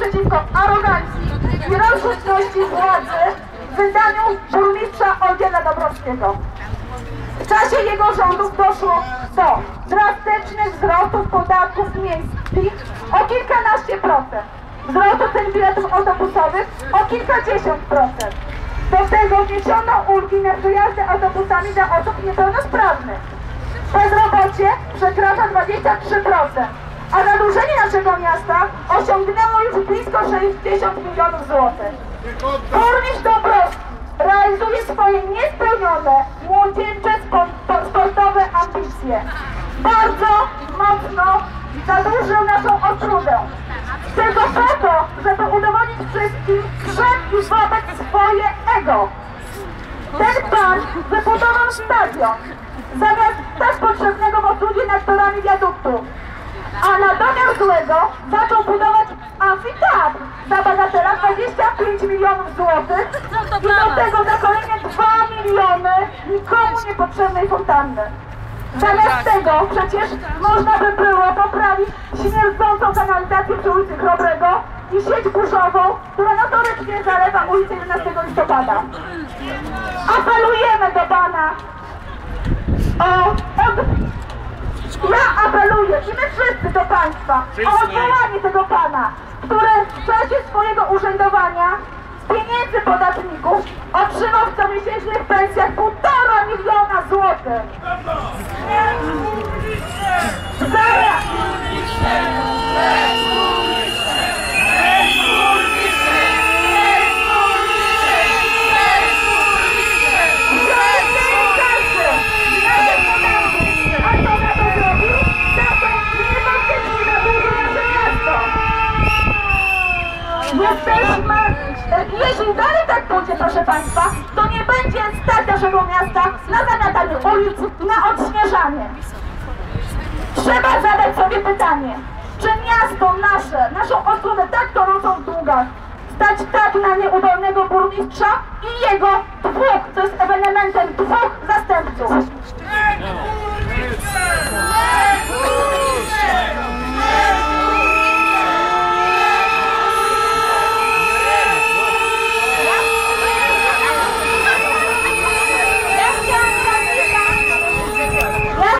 przeciwko arogancji i rozrzutności władzy w wydaniu burmistrza Olgiera Dobrowskiego. W czasie jego rządów doszło do drastycznych wzrostów podatków miejskich o kilkanaście procent, wzrostu cen biletów autobusowych o kilkadziesiąt procent. Do tego wniesiono ulgi na przejazdy autobusami dla osób niepełnosprawnych. Bezrobocie przekracza 23%, a zadłużenie naszego miasta osiągnęło 60 milionów złotych. Burmistrz Dąbrowski realizuje swoje niespełnione, młodzieńcze spo- spo- sportowe ambicje. Bardzo mocno zadłużył naszą Ostrudę. Tylko po to, żeby udowodnić wszystkim przed i wobec swoje ego. Ten pan wybudował stadion zamiast tak potrzebnego w Ostrudzie nad torami wiaduktu. A na domiar złego zaczął budować amfiteatr za bagatela 25 milionów złotych i do tego za kolejne 2 miliony nikomu niepotrzebnej fontanny. Zamiast tego przecież można by było poprawić śmierdzącą kanalizację przy ulicy Chrobrego i sieć burzową, która notorycznie zalewa ulicę 11 listopada. Apelujemy do Pana o od... Ja apeluję i my wszyscy do Państwa o odwołanie tego Pana, który w czasie swojego urzędowania pieniędzy podatników otrzymał w comiesięcznych pensjach półtora miliona złotych. Zaraz! Jesteśmy, jeśli dalej tak pójdzie, proszę Państwa, to nie będzie stać naszego miasta na zamiatanie ulic, na odśnieżanie. Trzeba zadać sobie pytanie, czy miasto nasze, naszą osobę tak tonącą w długach, stać tak na nieudolnego burmistrza i jego dwóch, co jest ewenementem dwóch